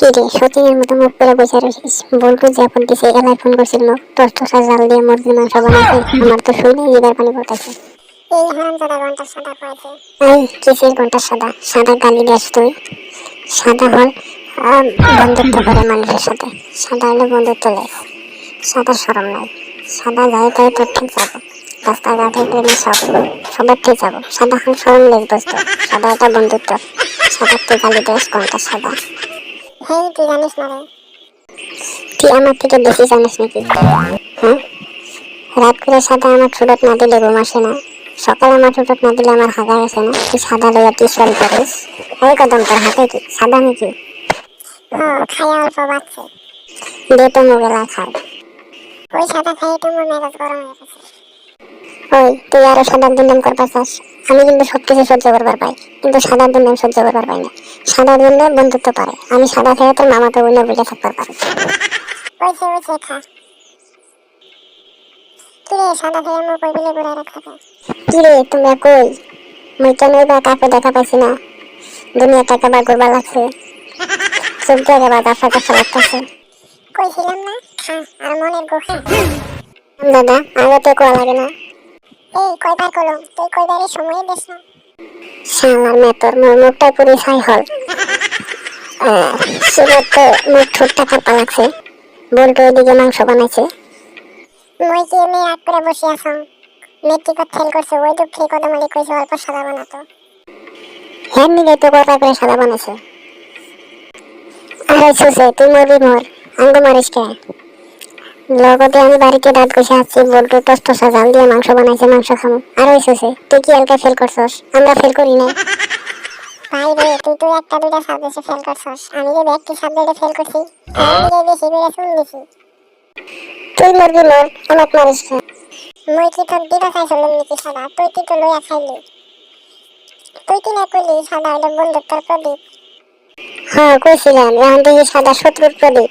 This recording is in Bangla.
কি রে সতীনের মতো মুখ করে বসে রয়েছিস। বলটু যে আপন দিছে এলাই ফোন করছিল। টস টসা জাল দিয়ে মুরগির মাংস বানাইছে। আমার তো শুনে জিগার পানি পড়তেছে। এই হারামজাদা ঘণ্টা সাদা কয়েছে এই কিসের ঘণ্টা সাদা? সাদা গালি দেস তুই। সাদা হল বন্ধুত্ব করে মানুষের সাথে। সাদা হলে বন্ধুত্ব লেখ সাদা সরম নাই। সাদা যায় তাই তোর ঠিক যাব। রাস্তাঘাটে প্রেমে সব। সবার ঠিক যাব। সাদা হল সরম লেখ বস্তু। সাদা এটা বন্ধুত্ব। সাদা তুই গালি দেস ঘণ্টা সাদা। হেই তুই জানিস না রে। তুই আমার থেকে বেশি জানিস নাকি? হ্যাঁ? রাত করে সাদা আমার ঠোঁট না দিলে ঘুম আসে না। সকালে আমার ঠোঁট না দিলে আমার হাগা আসে না। তুই সাদা লইয়া তুই সরি করিস? এই কদম তোর হাতে কি? সাদা নাকি? ও খাইয়া অল্প বাচ্চে দে তো মোগেলা খাই। ওই সাদা খাইয়ে তো মোর মেজাজ গরম হয়ে গেছে। ওই তুই আরও সাদার দুর্নাম করবার চাস আমি কিন্তু সব কিছু সহ্য করবার পাই কিন্তু সাদার দুর্নাম সহ্য করবার পাই না। সাদার জন্য বন্ধুত্ব পারে আমি সাদা খেয়ে তোর মামাকে বন্য বুঝে থাকবার পারি। ওইছে ওইছে খা। কি সাদা খাইয়ে মোর কই বিলে ঘুরে রাখা কি তোমরা কই? মুই কেন বা কাকে দেখা পাইছি না? দুনিয়া টাকা বা করবা লাগছে চোখ দিয়ে বা গাফা গাফা লাগতেছে। কইছিলাম না খা আর মনের গুহা। দাদা আগতে কোয়া লাগে না। এই কয়বার কলম, তুই কয়বারের সময় দিস না। শালার মেতর মোর মুখটা পুরো ছাই হল সুরত তো মুখ ঠোঁটটা কাপা লাগছে। বলতো ওইদিকে মাংস বানাইছে। মই কি এমনি রাগ হ্যাঁ নিলে তো কথা করে সাদা বানাইছে। আরে কে? লগতে আমি বাড়িতে দাঁত ঘষে আসছি বলতো টস টসা জাল দিয়ে মাংস বানাইছে মাংস খামো। আর ওই সুসে তুই কি এলকা ফেল করছস? আমরা ফেল করি না ভাই রে তুই তো একটা দুইটা সাবজেক্টে ফেল করছস। আমি যে একটি সাবজেক্টে ফেল করছি আমি যে বেশি করে শুন দিছি। তুই মরবি মর আমাকে মারিস কে মই কি তোর চাইছিলাম নাকি সাদা? তুই কি তো লইয়া খাইলি? তুই কি না কইলি সাদা হইলে বন্ধুত্বর প্রদীপ? হ্যাঁ কইছিলাম এখন দেখি সাদা শত্রুর প্রদীপ।